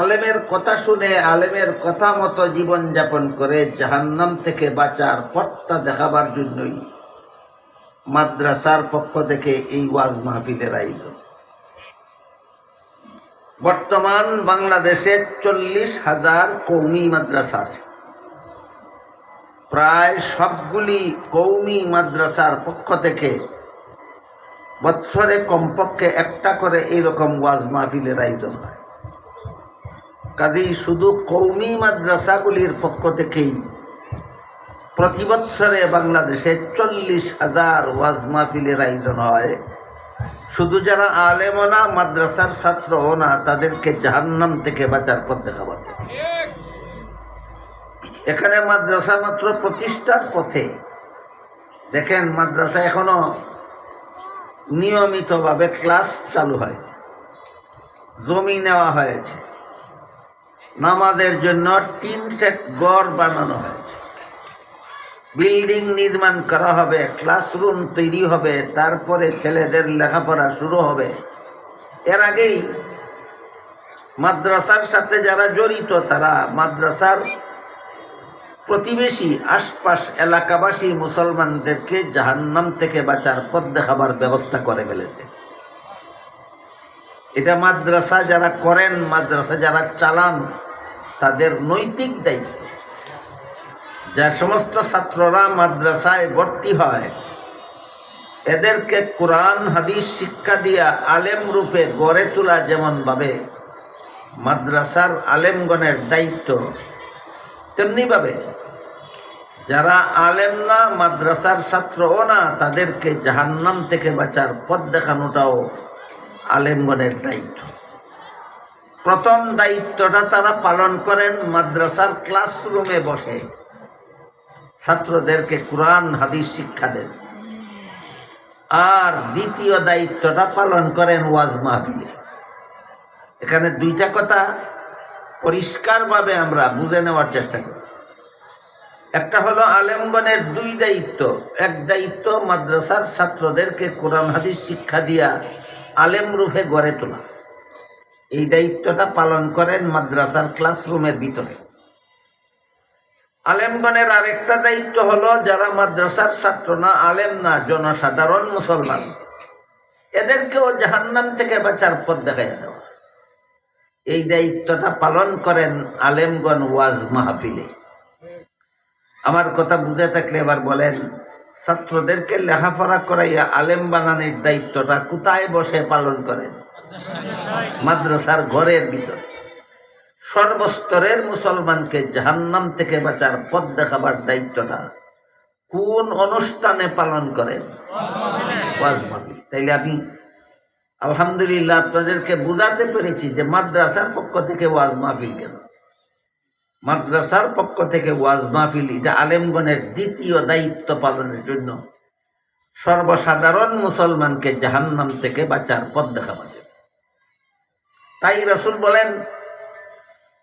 আলেমের কথা শুনে আলেমের কথা মতো জীবন যাপন করে জাহান্নাম থেকে বাঁচার পথটা দেখাবার জন্যই মাদ্রাসার পক্ষ থেকে এই ওয়াজ মাহফিলের আয়োজন। বর্তমান বাংলাদেশে চল্লিশ হাজার কৌমি মাদ্রাসা আছে। প্রায় সবগুলি কৌমি মাদ্রাসার পক্ষ থেকে বৎসরে কমপক্ষে একটা করে এইরকম ওয়াজ মাহফিলের আয়োজন হয়। কাজেই শুধু কৌমি মাদ্রাসাগুলির পক্ষ থেকেই প্রতি বৎসরে বাংলাদেশে চল্লিশ হাজার ওয়াজ মাহফিলের আয়োজন হয়। শুধু যারা আলেমও না, মাদ্রাসার ছাত্রও না, তাদেরকে জাহান্নাম থেকে বাঁচার পথ দেখাবার। এখানে মাদ্রাসা মাত্র প্রতিষ্ঠার পথে। দেখেন, মাদ্রাসা এখনও নিয়মিতভাবে ক্লাস চালু হয়। জমি নেওয়া হয়েছে। নামাজের জন্য তিন সেট গড় বানানো হয়েছে। বিল্ডিং নির্মাণ করা হবে, ক্লাসরুম তৈরি হবে, তারপরে ছেলেদের লেখাপড়া শুরু হবে। এর আগেই মাদ্রাসার সাথে যারা জড়িত, তারা মাদ্রাসার প্রতিবেশী, আশপাশ এলাকাবাসী মুসলমানদেরকে জাহান্নাম থেকে বাঁচার পথ দেখাবার ব্যবস্থা করে ফেলেছে। এটা মাদ্রাসা যারা করেন, মাদ্রাসা যারা চালান, তাদের নৈতিক দায়িত্ব। যা সমস্ত ছাত্ররা মাদ্রাসায় ভর্তি হয়, এদেরকে কোরআন, হাদিস, শিক্ষা দিয়া আলেম রূপে গড়ে তোলা যেমনভাবে মাদ্রাসার আলেমগণের দায়িত্ব, তেমনিভাবে যারা আলেম না, মাদ্রাসার ছাত্রও না, তাদেরকে জাহান্নাম থেকে বাঁচার পথ দেখানোটাও আলেমগণের দায়িত্ব। প্রথম দায়িত্বটা তারা পালন করেন মাদ্রাসার ক্লাসরুমে বসে। ছাত্রদেরকে কোরআন, হাদিস শিক্ষা দেন। আর দ্বিতীয় দায়িত্বটা পালন করেন ওয়াজ মাহফিলে। এখানে দুইটা কথা পরিষ্কারভাবে আমরা বুঝে নেওয়ার চেষ্টা করি। একটা হলো আলেমগণের দুই দায়িত্ব। এক দায়িত্ব মাদ্রাসার ছাত্রদেরকে কোরআন, হাদিস শিক্ষা দিয়া আলেম রূপে গড়ে তোলা। এই দায়িত্বটা পালন করেন মাদ্রাসার ক্লাসরুমের ভিতরে। আলেমগণের আরেকটা দায়িত্ব হলো, যারা মাদ্রাসার ছাত্র না, আলেম না, জনসাধারণ মুসলমান। এদেরকেও জাহান্নাম থেকে বাঁচার পথ দেখাই দেওয়া। এই দায়িত্বটা পালন করেন আলেমগণ ওয়াজ মাহফিলে। আমার কথা বুঝে থাকলে এবার বলেন ছাত্রদেরকে লেখাপড়া করাইয়া আলেম বানানোর দায়িত্বটা কোথায় বসে পালন করেন মাদ্রাসার ঘরের ভিতরে। সর্বস্তরের মুসলমানকে জাহান্নাম থেকে বাঁচার পথ দেখাবার দায়িত্বটা কোন অনুষ্ঠানে পালন করেন তাইলে আমি আলহামদুলিল্লাহ আপনাদেরকে বুঝাতে পেরেছি যে মাদ্রাসার পক্ষ থেকে ওয়াজ মাহফিল কেন? মাদ্রাসার পক্ষ থেকে ওয়াজ মাহফিল, এটা আলেমগণের দ্বিতীয় দায়িত্ব পালনের জন্য। সর্বসাধারণ মুসলমানকে জাহান্নাম থেকে বাঁচার পথ জন্য তাই রসুল বলেন,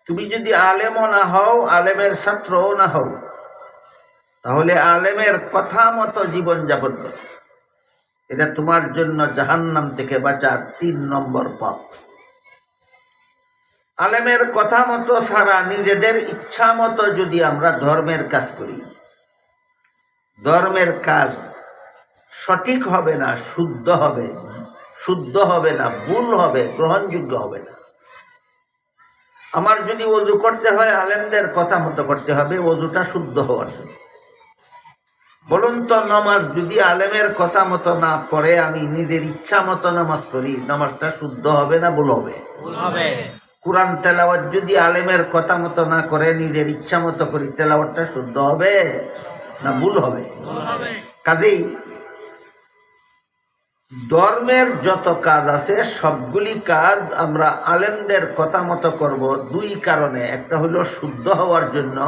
তুমি যদি আলেমও না হও, আলেমের ছাত্রও না হও, তাহলে আলেমের কথা মতো জীবন যাপন করো। এটা তোমার জন্য জাহান্নাম থেকে বাঁচার তিন নম্বর পথ। আলেমের কথা মতো ছাড়া নিজেদের ইচ্ছা মতো যদি আমরা ধর্মের কাজ করি। ধর্মের কাজ সঠিক হবে না, শুদ্ধ হবে শুদ্ধ হবে না, ভুল হবে, গ্রহণযোগ্য হবে না। আমার যদি অজু করতে হয়, আলেমদের কথা মতো করতে হবে, অজুটা শুদ্ধ হওয়ার জন্য। বলুন তো, নামাজ যদি আলেমের কথা মতো না পড়ে, আমি নিজের ইচ্ছা মতো নামাজ পড়ি, নামাজটা শুদ্ধ হবে না ভুল হবে। কোরআন তেলাওয়াত যদি আলেমের কথা মতো না করে নিজের ইচ্ছা মতো করি তেলাওয়াতটা শুদ্ধ হবে না ভুল হবে? কাজেই ধর্মের যত কাজ আছে সবগুলি কাজ আমরা আলেমদের কথা মতো করব দুই কারণে। একটা হলো শুদ্ধ হওয়ার জন্য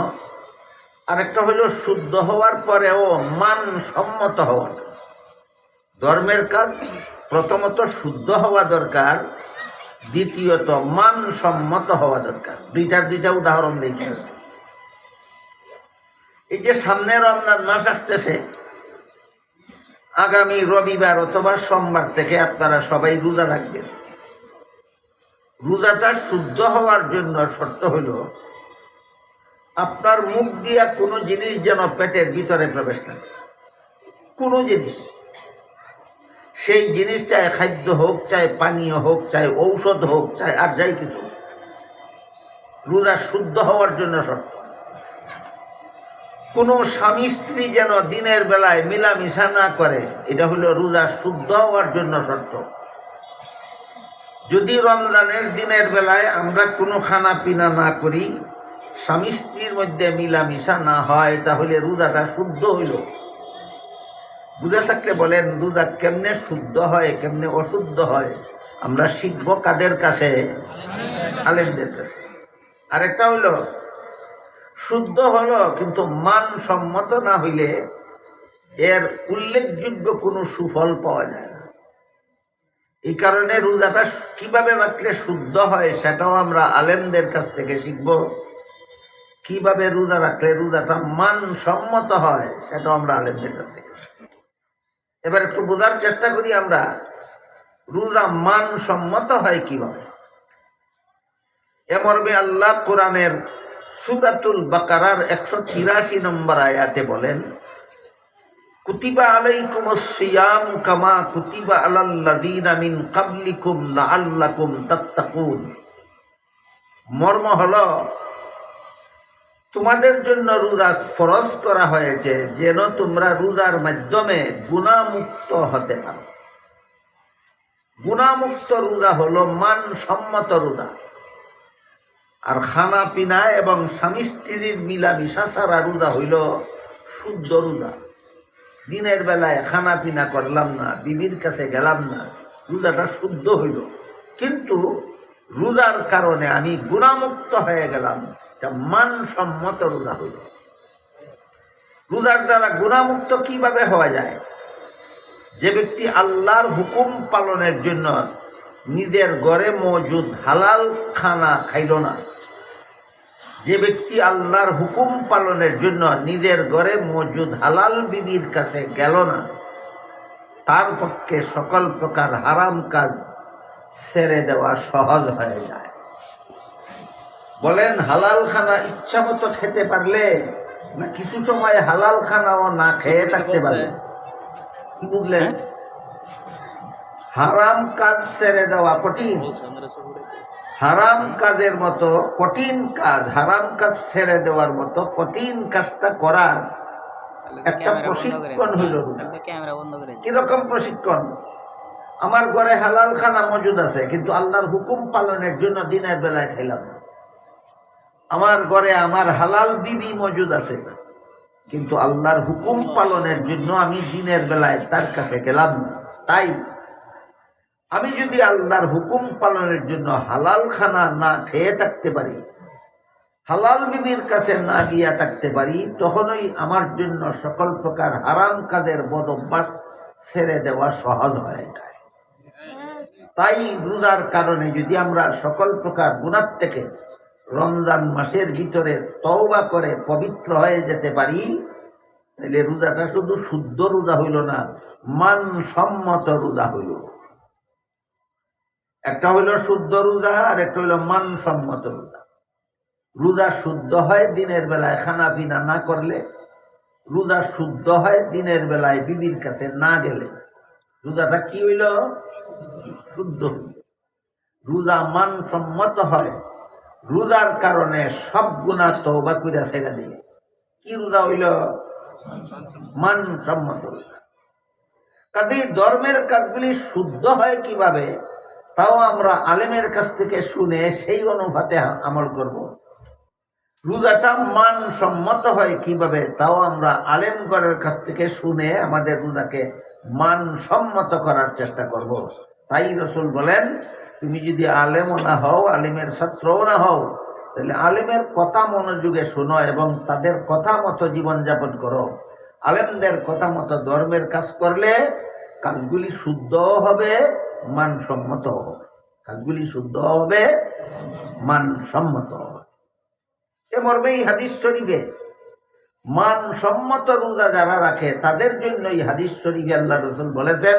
আর একটা হলো শুদ্ধ হওয়ার পরেও মানসম্মত হওয়ার জন্য। ধর্মের কাজ প্রথমত শুদ্ধ হওয়া দরকার দ্বিতীয়ত, মানসম্মত হওয়া দরকার। দুইটার দুইটা উদাহরণ দিচ্ছি এই যে সামনে রমজান মাস আসতেছে, আগামী রবিবার অথবা সোমবার থেকে আপনারা সবাই রোজা রাখবেন। রোজাটা শুদ্ধ হওয়ার জন্য শর্ত হইল আপনার মুখ দিয়া কোনো জিনিস যেন পেটের ভিতরে প্রবেশ না কোনো জিনিস। সেই জিনিসটা খাদ্য হোক, চাই পানীয় হোক, চাই ঔষধ হোক, চাই আর যাই কিছু। রোজা শুদ্ধ হওয়ার জন্য শর্ত। কোনো স্বামী স্ত্রী যেন দিনের বেলায় মিলামিশা না করে, এটা হলো রোজা শুদ্ধ হওয়ার জন্য শর্ত। যদি রমজানের দিনের বেলায় আমরা কোনো খানা পিনা না করি, স্বামী স্ত্রীর মধ্যে মিলামিশা না হয়, তাহলে রোজাটা শুদ্ধ হইল। বুঝে থাকলে বলেন রোজা কেমনে শুদ্ধ হয়, কেমনে অশুদ্ধ হয়? আমরা শিখব কাদের কাছে? আলেমদের কাছে। আরেকটা হইল শুদ্ধ হলো, কিন্তু মানসম্মত না হইলে এর উল্লেখযোগ্য কোনো সুফল পাওয়া যায় না। এই কারণে রোজাটা কীভাবে রাখলে শুদ্ধ হয়, সেটাও আমরা আলেমদের কাছ থেকে শিখব। কীভাবে রোজা রাখলে রোজাটা মানসম্মত হয়, সেটাও আমরা আলেমদের কাছ থেকে। এবার একটু বোঝার চেষ্টা করি আমরা। রোজা মানসম্মত হয় কীভাবে? এ মর্মে আল্লাহ কোরআনের সুরাতুল বাকারার একশো তিরাশি নম্বর আয়াতে বলেন, কুতিবা আলাইকুম সিয়াম কামা কুতিবা আলাল্লাযীনা মিন ক্বাবলিকুম লাআল্লাকুম তাত্তাকুন। মর্ম হলো তোমাদের জন্য রোজা ফরজ করা হয়েছে, যেন তোমরা রোজার মাধ্যমে গুণামুক্ত হতে পারো। গুণামুক্ত রোজা হলো মানসম্মত রোজা। আর খানা পিনা এবং স্বামী স্ত্রীর মিলামিশা ছাড়া রোজা হইল শুদ্ধ রোজা। দিনের বেলায় খানা পিনা করলাম না, বিবির কাছে গেলাম না, রোজাটা শুদ্ধ হইল। কিন্তু রোজার কারণে আমি গুণামুক্ত হয়ে গেলাম। মানসম্মত রোজা হইল। রোজার দ্বারা গুণামুক্ত কীভাবে হওয়া যায়? যে ব্যক্তি আল্লাহর হুকুম পালনের জন্য নিজের ঘরে মজুদ হালাল খানা খাইল না, যে ব্যক্তি আল্লাহর হুকুম পালনের জন্য নিজের ঘরে মজুদ হালাল বিবির কাছে গেল না, তার পক্ষে সকল প্রকার হারাম কাজ ছেড়ে দেওয়া সহজ হয়ে যায়। বলেন হালাল খানা ইচ্ছা মতো খেতে পারলে না কিছু সময় হালাল খানাও না খেয়ে থাকতে পারলে। কি বুঝলেন? হারাম কাজ ছেড়ে দেওয়া কঠিন। হারাম কাজের মতো কঠিন কাজ হারাম কাজ ছেড়ে দেওয়ার মতো কঠিন কাজটা করার একটা প্রশিক্ষণ হইল। কীরকম প্রশিক্ষণ? আমার ঘরে হালাল খানা মজুদ আছে কিন্তু আল্লাহর হুকুম পালনের জন্য দিনের বেলায় খাইলাম। না। আমার ঘরে আমার হালাল বিবি মজুদ আছে। কিন্তু আল্লাহর হুকুম পালনের জন্য আমি দিনের বেলায় তার কাছে গেলাম না। তাই আমি যদি আল্লাহর হুকুম পালনের জন্য হালাল খানা না খেয়ে থাকতে পারি, হালাল বিবির কাছে না গিয়া থাকতে পারি, তখনই আমার জন্য সকল প্রকার হারাম কাজের বদ অভ্যাস ছেড়ে দেওয়া সহজ হয়ে যায় তাই রোজার কারণে যদি আমরা সকল প্রকার গুণার থেকে রমজান মাসের ভিতরে তওবা করে পবিত্র হয়ে যেতে পারি তাহলে রোজাটা শুধু শুদ্ধ রোজা হইল না, মানসম্মত রোজা হইল। একটা হইল শুদ্ধ রোজা, আর একটা হইল মানসম্মত রোজা। রোজা শুদ্ধ হয় দিনের বেলায় খানা পিনা না করলে, রোজা শুদ্ধ হয় দিনের বেলায় বিবির কাছে না গেলে। রোজাটা কি হইল? শুদ্ধ। রোজা মানসম্মত হয়। রোজার কারণে সব গুণা তওবা কইরা ছেড়ে দিলে। কি রোজা হইল? মানসম্মত রোজা। কাজেই ধর্মের কাজগুলি শুদ্ধ হয় কীভাবে, তাও আমরা আলেমের কাছ থেকে শুনে সেই অনুপাতে আমল করব। রোজাটা মানসম্মত হয় কীভাবে, তাও আমরা আলেমগড়ের কাছ থেকে শুনে আমাদের রোজাকে মানসম্মত করার চেষ্টা করব। তাই রসুল বলেন তুমি যদি আলেমও না হও, আলিমের ছাত্রও না হও, তাহলে আলেমের কথা মনোযোগে শোনো এবং তাদের কথা মতো জীবনযাপন করো। আলেমদের কথা মতো ধর্মের কাজ করলে কাজগুলি শুদ্ধ হবে, মানসম্মত হবে। কাজগুলি শুদ্ধ হবে, মানসম্মত হবে। এ মর্মে এই হাদিস শরীফে মানসম্মত রোজা যারা রাখে, তাদের জন্য এই হাদিস শরীফে আল্লাহ রসুল বলেছেন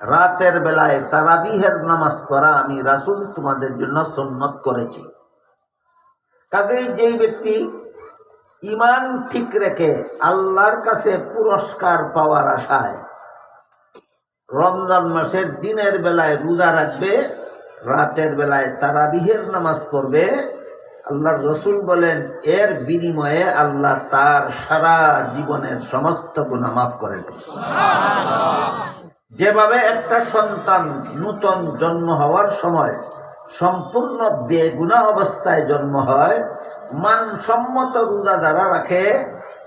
রাতের বেলায় তারাবিহের নামাজ পড়া আমি রাসূল তোমাদের জন্য সুন্নত করেছি। কাজেই যেই ব্যক্তি ইমান ঠিক রেখে আল্লাহর কাছে পুরস্কার পাওয়ার আশায় রমজান মাসের দিনের বেলায় রোজা রাখবে, রাতের বেলায় তারাবিহের নামাজ পড়বে, আল্লাহর রসুল বলেন, এর বিনিময়ে আল্লাহ তার সারা জীবনের সমস্ত গুণা মাফ করে দেন যেভাবে একটা সন্তান নূতন জন্ম হওয়ার সময় সম্পূর্ণ বেগুনা অবস্থায় জন্ম হয় মানসম্মত রোজা যারা রাখে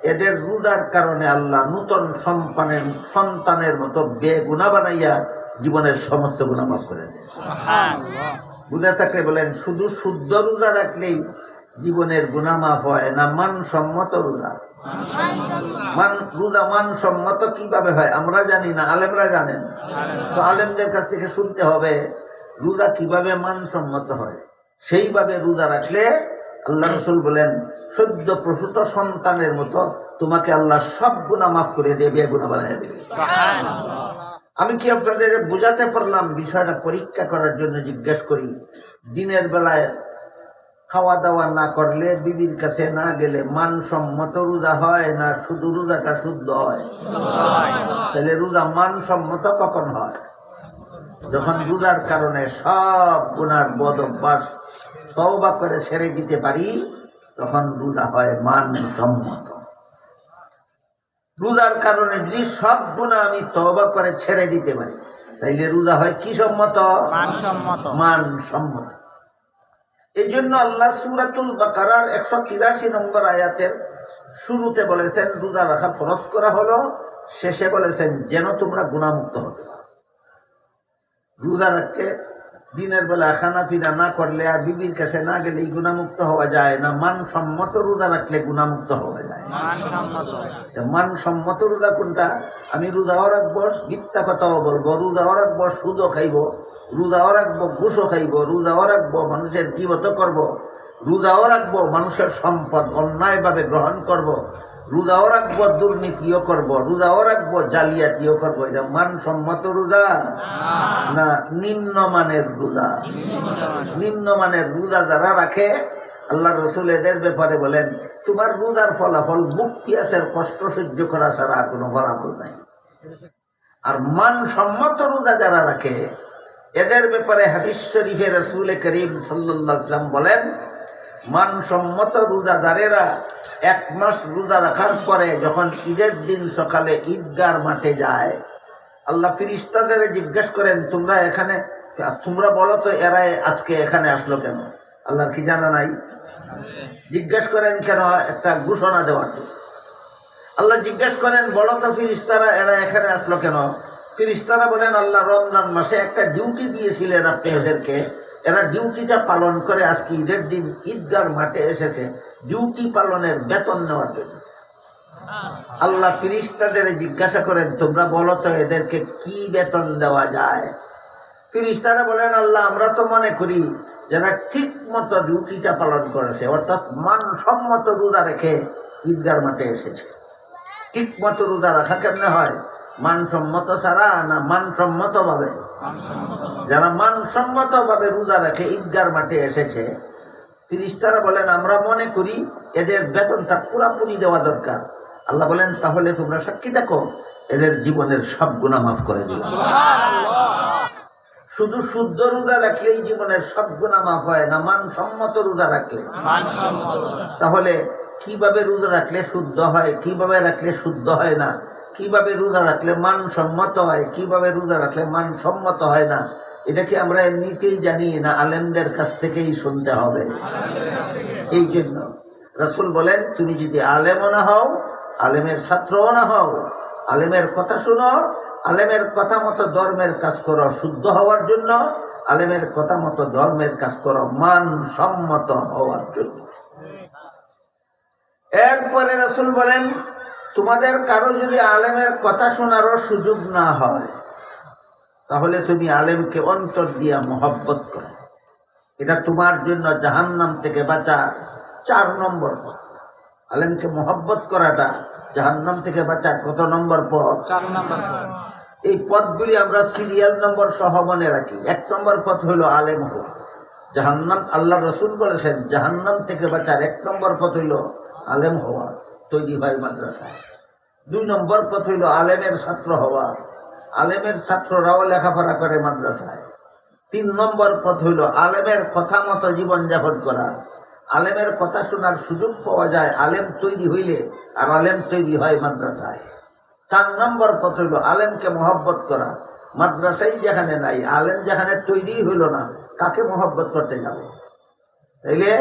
এদের রোজার কারণে আল্লাহ নূতন সন্তানের সন্তানের মতো বেগুনা বানাইয়া জীবনের সমস্ত গুণা মাফ করে দেয় বুঝে থাকলে বলেন শুধু শুদ্ধ রোজা রাখলেই জীবনের গুণা মাফ হয় না মানসম্মত রোজা। মান রোজা মানসম্মত কীভাবে হয়? আমরা জানি না আলেমরা জানেন তো আলেমদের কাছ থেকে শুনতে হবে রোজা কীভাবে মানসম্মত হয়? সেইভাবে রোজা রাখলে আল্লাহ রসুল বলেন সদ্য প্রসূত সন্তানের মতো তোমাকে আল্লাহ সব গুণা মাফ করে দেবে গুণা বানিয়ে দেবে। আমি কি আপনাদের বোঝাতে পারলাম? বিষয়টা পরীক্ষা করার জন্য জিজ্ঞেস করি। দিনের বেলায় খাওয়া দাওয়া না করলে বিবির কাছে না গেলে মানসম্মত রোজা হয় না শুধু রোজাটা শুদ্ধ হয়? তাহলে রোজা মানসম্মত কখন হয়? যখন রোজার কারণে সব গুণার বদ অভ্যাস তওবা করে ছেড়ে দিতে পারি তখন রোজা হয় মানসম্মত। রোজার কারণে যদি সব গুণা আমি তওবা করে ছেড়ে দিতে পারি তাইলে রোজা হয় কি সম্মত মানসম্মত। মানসম্মত। এই জন্য আল্লাহ সুরাতুল বাকারার একশো তিরাশি নম্বর আয়াতের শুরুতে বলেছেন, রোজা রাখা ফরজ করা হলো। শেষে বলেছেন, যেন তোমরা গুণামুক্ত হতে রোজা রাখতে দিনের বেলা খানা পিনা না করলে আর বিবির কাছে না গেলে গুণামুক্ত হওয়া যায় না মানসম্মত রোজা রাখলে গুণামুক্ত হওয়া যায়। মানসম্মত। তা মানসম্মত রোজা কোনটা? আমি রোজাও রাখব গীতা কথাও বলব রোজাও রাখব সুদও খাইব রোজাও রাখব ঘুষও খাইব রোজাও রাখব মানুষের জীবত করব? রোজাও রাখব মানুষের সম্পদ অন্যায়ভাবে গ্রহণ করব রোজাও রাখব দুর্নীতিও করব। রোজাও রাখব জালিয়াতিও করব। এটা মানসম্মত রোজা? না, নিম্নমানের রোজা। নিম্নমানের রোজা যারা রাখে, আল্লাহ রসুল এদের ব্যাপারে বলেন, তোমার রোজার ফলাফল বুক পিয়াসের কষ্ট সহ্য করা ছাড়া আর কোনো ফলাফল নাই। আর মানসম্মত রোজা যারা রাখে, এদের ব্যাপারে শরীফে রসুল করিম সাল্লাম বলেন মানসম্মত রোজাদারেরা এক মাস রোজা রাখার পরে যখন ঈদের দিন সকালে ঈদগার মাঠে যায়, আল্লাহ ফিরিস্তাদের জিজ্ঞেস করেন, তোমরা এখানে, তোমরা বলো তো এরা আজকে এখানে আসলো কেন? আল্লাহর কি জানা নাই? জিজ্ঞেস করেন, কেন? একটা ঘোষণা দেওয়ার। আল্লাহ জিজ্ঞেস করেন, বলো তো ফিরিস্তারা এরা এখানে আসলো কেন? ফিরিস্তারা বলেন, আল্লাহ রমজান মাসে একটা ডিউটি দিয়েছিলেন আপনি এদেরকে এরা ডিউটিটা পালন করে আজকে ঈদের দিন? ঈদগার মাঠে এসেছে। ডিউটি পালনের বেতন নেওয়ার জন্য। আল্লাহ ফিরিস্তাদের জিজ্ঞাসা করেন, তোমরা বলো তো এদেরকে কি বেতন দেওয়া যায়? ফিরিস্তারা বলেন, আল্লাহ, আমরা তো মনে করি যারা ঠিক মতো ডিউটিটা পালন করেছে, অর্থাৎ মানসম্মত রোজা রেখে ঈদগার মাঠে এসেছে। ঠিক মতো রোজা রাখা কেমনে হয়? মানসম্মত ছাড়া না মানসম্মত ভাবে যারা মানসম্মত ভাবে রোজা রাখে ঈদগার মাঠে এসেছে ফিরিস্তারা বলেন আমরা মনে করি এদের বেতনটা পুরাপুরি দেওয়া দরকার। আল্লাহ বলেন তাহলে তোমরা সাক্ষী দেখো এদের জীবনের সব গুণা মাফ করে দিও। শুধু শুদ্ধ রোজা রাখলেই জীবনের সব গুণা মাফ হয় না মানসম্মত রোজা রাখলে। তাহলে কীভাবে রোজা রাখলে শুদ্ধ হয় কীভাবে রাখলে শুদ্ধ হয় না? কীভাবে রোজা রাখলে মান সম্মত হয়, কীভাবে রোজা রাখলে মান সম্মত হয় না, এটা কি আমরা এমনিতেই জানি না? আলেমদের কাছ থেকেই শুনতে হবে। এই জন্য রসুল বলেন, তুমি যদি আলেমও না হও, আলেমের ছাত্রও না হও, আলেমের কথা শুনো, আলেমের কথা মতো ধর্মের কাজ করো, শুদ্ধ হওয়ার জন্য, আলেমের কথা মতো ধর্মের কাজ করো মান সম্মত হওয়ার জন্য। এরপরে রসুল বলেন তোমাদের কারও যদি আলেমের কথা শোনারও সুযোগ না হয় তাহলে তুমি আলেমকে অন্তর দিয়া মহব্বত করো। এটা তোমার জন্য জাহান্নাম থেকে বাঁচা চার নম্বর পথ। আলেমকে মহব্বত করাটা জাহান্নাম থেকে বাঁচার কত নম্বর পথ? চার নম্বর। এই পদগুলি আমরা সিরিয়াল নম্বর সহ মনে রাখি। এক নম্বর পথ হইল আলেম হওয়া। জাহান্নাম আল্লাহ রসুল বলেছেন জাহান্নাম থেকে বাঁচার এক নম্বর পথ হইল আলেম হওয়া। তৈরি হয় মাদ্রাসায়। দুই নম্বর পথ হইল আলেমের ছাত্র হওয়া। আলেমের ছাত্ররাও লেখাপড়া করে মাদ্রাসায়। তিন নম্বর পথ হইল আলেমের কথা মতো জীবনযাপন করা। আলেমের কথা শোনার সুযোগ পাওয়া যায় আলেম তৈরি হইলে, আর আলেম তৈরি হয় মাদ্রাসায়। চার নম্বর পথ হইল আলেমকে মহব্বত করা। মাদ্রাসাই যেখানে নাই, আলেম যেখানে তৈরি হইল না, কাকে মহব্বত করতে যাবে? তাইলে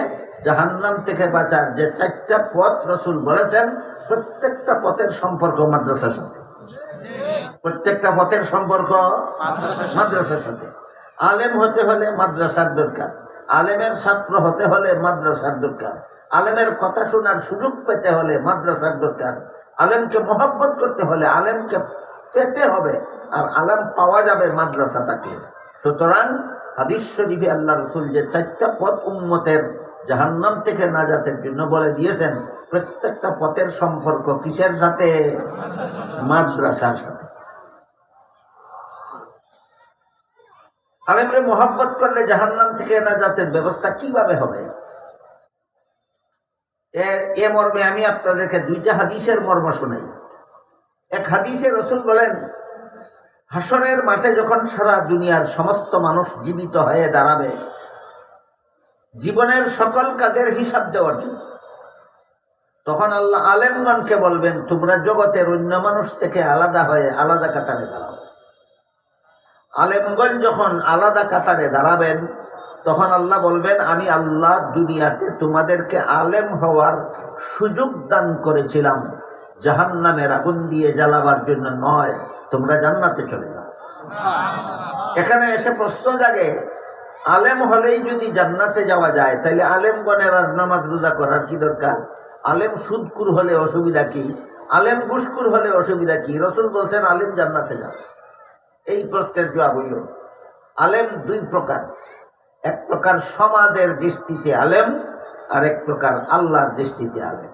জাহান্নাম থেকে বাঁচার যে চারটা পথ রসুল বলেছেন, প্রত্যেকটা পথের সম্পর্ক মাদ্রাসার সাথে। প্রত্যেকটা পথের সম্পর্ক মাদ্রাসার সাথে। আলেম হতে হলে মাদ্রাসার দরকার। আলেমের ছাত্র হতে হলে মাদ্রাসার দরকার। আলেমের কথা শোনার সুযোগ পেতে হলে মাদ্রাসার দরকার। আলেমকে মহব্বত করতে হলে আলেমকে পেতে হবে, আর আলেম পাওয়া যাবে মাদ্রাসা তাকে। সুতরাং হাদিস শরীফে আল্লাহ রসুল যে চারটা পথ উম্মতের জাহান্নাম থেকে নাজাতের জন্য বলে দিয়েছেন, প্রত্যেকটা পথের সম্পর্ক কিসের সাথে? মাদ্রাসার সাথে। আলেমরে মোহাব্বত করলে জাহান্নাম থেকে নাজাতের ব্যবস্থা কীভাবে হবে? এ- এ মর্মে আমি আপনাদেরকে দুইটা হাদিসের মর্ম শোনাই। এক হাদিসে রসুল বলেন হাসনের মাঠে যখন সারা দুনিয়ার সমস্ত মানুষ জীবিত হয়ে দাঁড়াবে জীবনের সকল কাজের হিসাব দেওয়ার জন্য। তখন আল্লাহ আলেমগণকে বলবেন, তোমরা জগতের অন্য মানুষ থেকে আলাদা হয়ে আলাদা কাতারে দাঁড়াও। আলেমগঞ্জ যখন আলাদা কাতারে দাঁড়াবেন, তখন আল্লাহ বলবেন, আমি আল্লাহ দুনিয়াতে তোমাদেরকে আলেম হওয়ার সুযোগ দান করেছিলাম। জাহান নামের আগুন দিয়ে জ্বালাবার জন্য নয়, তোমরা জান্নাতে চলে যাও। এখানে এসে প্রশ্ন জাগে আলেম হলেই যদি জান্নাতে যাওয়া যায় তাহলে আলেমগণের আর নামাজ রোজা করার কি দরকার? আলেম সুদকুর হলে অসুবিধা কি? আলেম ঘুসকুর হলে অসুবিধা কি? রসুল বলছেন, আলেম জান্নাতে যাও। এই প্রশ্নের জবাব হইল, আলেম দুই প্রকার। এক প্রকার সমাজের দৃষ্টিতে আলেম, আর এক প্রকার আল্লাহর দৃষ্টিতে আলেম।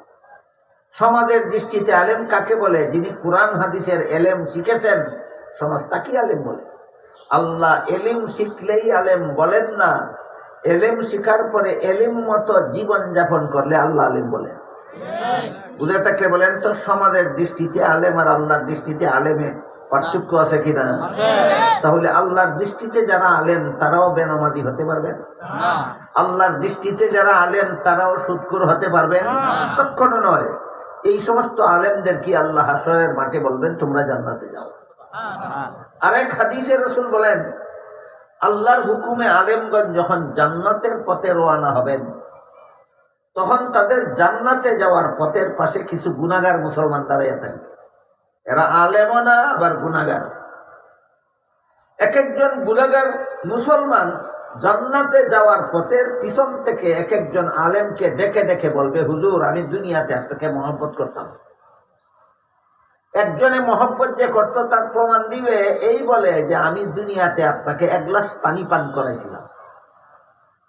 সমাজের দৃষ্টিতে আলেম কাকে বলে? যিনি কোরআন, হাদিসের এলেম শিখেছেন সমাজ তাকে আলেম বলে? আল্লাহ এলিম শিখলেই আলেম বলেন না। এলেম শিখার পরে এলিম মতো জীবন যাপন করলে আল্লাহ আলেম বলেন বুঝে থাকলে বলেন, তো সমাজের দৃষ্টিতে আলেম আর আল্লাহর দৃষ্টিতে আলেমে পার্থক্য আছে কিনা তাহলে আল্লাহর দৃষ্টিতে যারা আলেম, তারাও বেনমাজি হতে পারবেন। আল্লাহর দৃষ্টিতে যারা আলেম, তারাও সুদকুর হতে পারবেন। কখনো নয়, এই সমস্ত আলেমদের কি আল্লাহ হাসরের মাঠে বলবেন, তোমরা জান্নাতে যাও। হ্যাঁ। আরেক হাদিসে রসুল বলেন, আল্লাহর হুকুমে আলেমগঞ্জ যখন জান্নাতের পথে রওনা হবেন, তখন তাদের জান্নাতে যাওয়ার পথের পাশে কিছু গুণাগার মুসলমান দাঁড়িয়ে থাকবে এরা আলেমও না, আবার গুণাগার এক একজন গুণাগার মুসলমান জান্নাতে যাওয়ার পথের পিছন থেকে এক একজন আলেমকে ডেকে ডেকে বলবে, হুজুর, আমি দুনিয়াতে আপনাকে মহব্বত করতাম একজনে মহব্বত যে করতো তার প্রমাণ দিবে এই বলে যে আমি দুনিয়াতে আপনাকে এক গ্লাস পানি পান করাইছিলাম।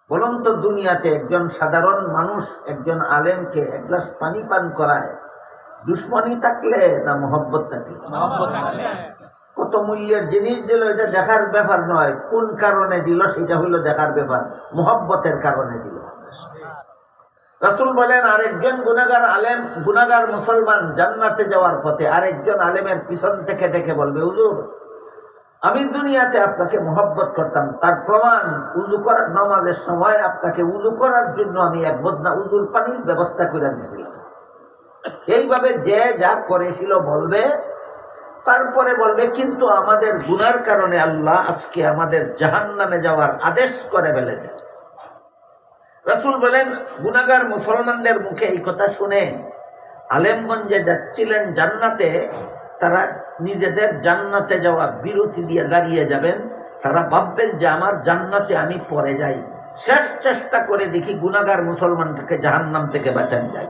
বলুন তো দুনিয়াতে একজন সাধারণ মানুষ একজন আলেমকে এক গ্লাস পানি পান করায় দুশ্মনী থাকলে না মহব্বত থাকলে? কত মূল্যের জিনিস দিল এটা দেখার ব্যাপার নয়। কোন কারণে দিল সেটা হইল দেখার ব্যাপার। মহব্বতের কারণে দিল। রাসুল বলেন, আরেকজন গুনাগার আলেম গুনাগার মুসলমান জান্নাতে যাওয়ার পথে আরেকজন আলেমের পিছন থেকে দেখে বলবে, হুজুর, আমি দুনিয়াতে আপনাকে মোহব্বত করতাম। তার প্রমাণ উজু করার নামাজের সময় আপনাকে উজু করার জন্য আমি এক বদনা উজুর পানির ব্যবস্থা করে দিয়েছিলাম এইভাবে যে যা করেছিল বলবে, তারপরে বলবে, কিন্তু আমাদের গুনার কারণে আল্লাহ আজকে আমাদের জাহান নামে যাওয়ার আদেশ করে ফেলেছে। রাসুল বলেন গুনাগার মুসলমানদের মুখে এই কথা শুনে আলেমগঞ্জে যাচ্ছিলেন জান্নাতে, তারা নিজেদের জান্নাতে যাওয়া বিরতি দিয়ে দাঁড়িয়ে যাবেন। তারা ভাববেন যে আমার জান্নাতে আমি পরে যাই। শেষ চেষ্টা করে দেখি গুনাগার মুসলমানটাকে জাহান্নাম থেকে বাঁচানো যায়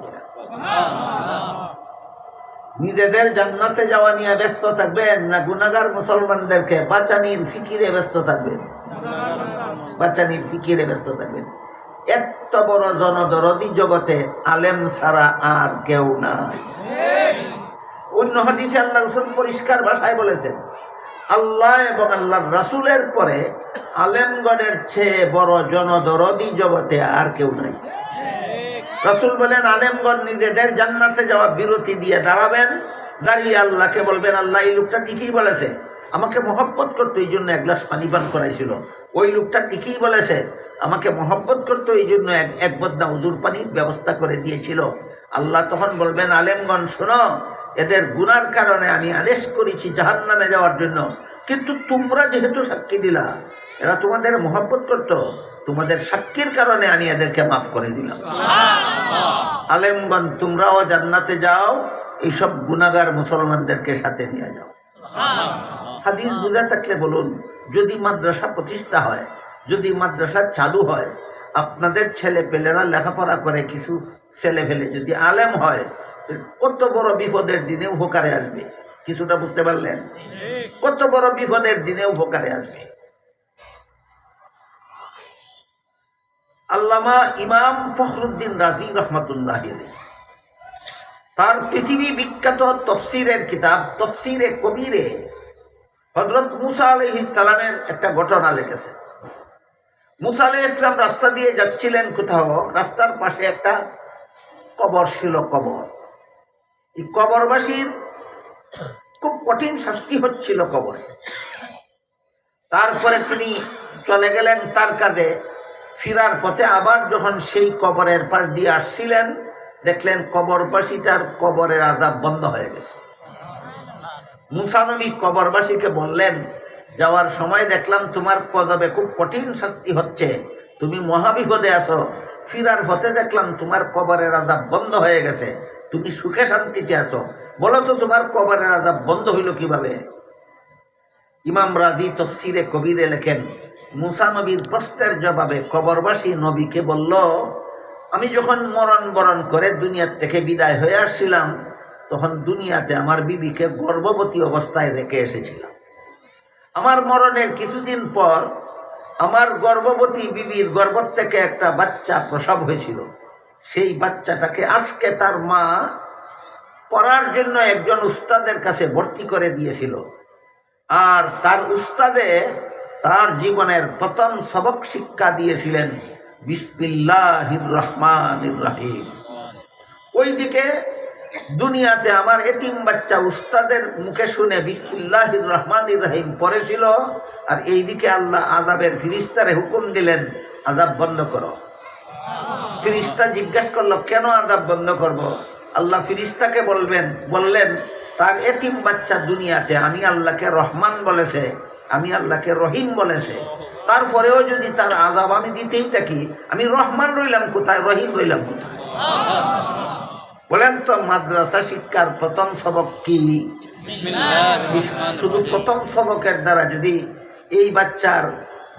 নিজেদের জান্নাতে যাওয়া নিয়ে ব্যস্ত থাকবেন না গুনাগার মুসলমানদেরকে বাঁচানির ফিকিরে ব্যস্ত থাকবেন? বাঁচানির ফিকিরে ব্যস্ত থাকবেন। এত বড় জনদরদি জগতে আলেম ছাড়া আর কেউ নাই। অন্য হাদিসে আল্লাহ রসুল পরিষ্কার ভাষায় বলেছেন, আল্লাহ এবং আল্লাহর রাসুলের পরে আলেমগণের চেয়ে বড় জনদরদি জগতে আর কেউ নাই। রাসুল বলেন, আলেমগণ নিজেদের জান্নাতে যাওয়া বিরতি দিয়ে দাঁড়াবেন, দাঁড়িয়ে আল্লাহকে বলবেন, আল্লাহ এই লোকটা ঠিকই বলেছে, আমাকে মহব্বত করতো, এই জন্য এক গ্লাস পানি পান করাইছিল। ওই লোকটা ঠিকই বলেছে, আমাকে মহব্বত করতো এই জন্য এক এক বদনা উজুর পানির ব্যবস্থা করে দিয়েছিল। আল্লাহ তখন বলবেন, আলেমগণ, শোনো, এদের গুনার কারণে আমি আদেশ করেছি জাহান নামে যাওয়ার জন্য। কিন্তু তোমরা যেহেতু সাক্ষী দিলা, এরা তোমাদের মহব্বত করতো। তোমাদের সাক্ষীর কারণে আমি এদেরকে মাফ করে দিলাম। আলেমগণ, তোমরাও জান্নাতে যাও, এইসব গুনাগার মুসলমানদেরকে সাথে নিয়ে যাও। হাদিস বুঝা থাকলে বলুন, যদি মাদ্রাসা প্রতিষ্ঠা হয়, যদি মাদ্রাসা চালু হয়, আপনাদের ছেলে পেলেরা লেখাপড়া করে কিছু ছেলে ফেলে যদি আলেম হয়, কত বড় বিপদের দিনে উপকারে আসবে? কিছুটা বুঝতে পারলেন? কত বড় বিপদের দিনে উপকারে আসবে? আল্লামা ইমাম ফখরুদ্দিন রাজি রহমতুল্লাহ তার পৃথিবী বিখ্যাত তফসিরের কিতাব, তফসিরে কবিরে হজরত মুসা আলহ ইসলামের একটা ঘটনা লিখেছে। মুসা আলহ ইসলাম রাস্তা দিয়ে যাচ্ছিলেন কোথাও, রাস্তার পাশে একটা কবর ছিল কবর। এই কবরবাসীর খুব কঠিন শাস্তি হচ্ছিল কবরে। তারপরে তিনি চলে গেলেন তার কাজে ফিরার পথে আবার যখন সেই কবরের পাশ দিয়ে আসছিলেন দেখলেন কবরবাসীটার কবরের আজাব বন্ধ হয়ে গেছে। মুসানবী কবরবাসীকে বললেন, যাওয়ার সময় দেখলাম তোমার কদবে খুব কঠিন শাস্তি হচ্ছে। তুমি মহাবিপদে আছো। ফিরার পথে দেখলাম তোমার কবরের আজাব বন্ধ হয়ে গেছে। তুমি সুখে শান্তিতে আছো। বলো তো তোমার কবরের আজাব বন্ধ হইল কীভাবে? ইমাম রাজি তফসিরে কবিরে লেখেন মুসানবীর প্রশ্নের জবাবে কবরবাসী নবীকে বলল আমি যখন মরণ বরণ করে দুনিয়ার থেকে বিদায় হয়ে আসছিলাম, তখন দুনিয়াতে আমার বিবিকে গর্ভবতী অবস্থায় রেখে এসেছিলাম। আমার মরণের কিছুদিন পর আমার গর্ভবতী বিবির গর্ভ থেকে একটা বাচ্চা প্রসব হয়েছিল। সেই বাচ্চাটাকে আজকে তার মা পড়ার জন্য একজন উস্তাদের কাছে ভর্তি করে দিয়েছিল। আর তার উস্তাদে তার জীবনের প্রথম সবক শিক্ষা দিয়েছিলেন বিসমিল্লাহির রহমানির রাহিম। ওইদিকে দুনিয়াতে আমার এতিম বাচ্চা উস্তাদের মুখে শুনে বিসমিল্লাহির রহমানির রহিম পড়েছিল, আর এইদিকে আল্লাহ আজাবের ফিরিস্তারে হুকুম দিলেন আজাব বন্ধ করো। ফিরিস্তা জিজ্ঞাসা করল, কেন আজাব বন্ধ করব? আল্লাহ ফিরিস্তাকে বলবেন, বললেন, তার এতিম বাচ্চা দুনিয়াতে আমি আল্লাহকে রহমান বলেছে আমি আল্লাহকে রহিম বলেছে। তারপরেও যদি তার আজাব আমি দিতেই থাকি, আমি রহমান রইলাম কোথায়, রহিম রইলাম কোথায়? বলেন তো, মাদ্রাসা শিক্ষার প্রথম সবক কি শুধু প্রথম সবকের দ্বারা যদি এই বাচ্চার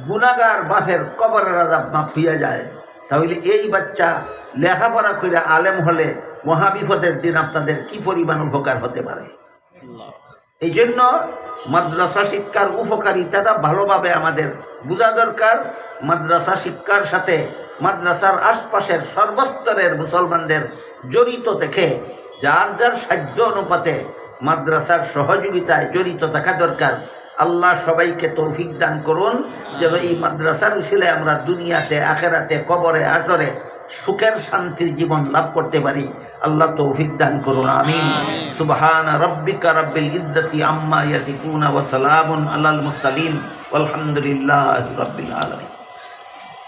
গুণাগার বাপের কবরের আজাব মাপিয়া যায়, তাহলে এই বাচ্চা লেখাপড়া করে আলেম হলে মহাবিপদের দিন আপনাদের কি পরিমাণ উপকার হতে পারে? এই জন্য মাদ্রাসা শিক্ষার উপকারিতাটা ভালোভাবে আমাদের বোঝা দরকার। মাদ্রাসা শিক্ষার সাথে মাদ্রাসার আশপাশের সর্বস্তরের মুসলমানদের জড়িত থেকে যার যার সাহায্য অনুপাতে মাদ্রাসার সহযোগিতায় জড়িত থাকা দরকার। আল্লাহ সবাইকে তৌফিক দান করুন, যেন এই মাদ্রাসার উশিলে আমরা দুনিয়াতে, আখেরাতে, কবরে, আসরে সুখের শান্তির জীবন লাভ করতে পারি। আল্লাহ তৌফিক দান করুন আমিন। সুবহান রব্বিকা রব্বিল ইদ্দতি আম্মা ইয়াসিফুনা ওয়া সালামুন আলাল মুরসালিন ওয়ালহামদুলিল্লাহি রাব্বিল আলামিন।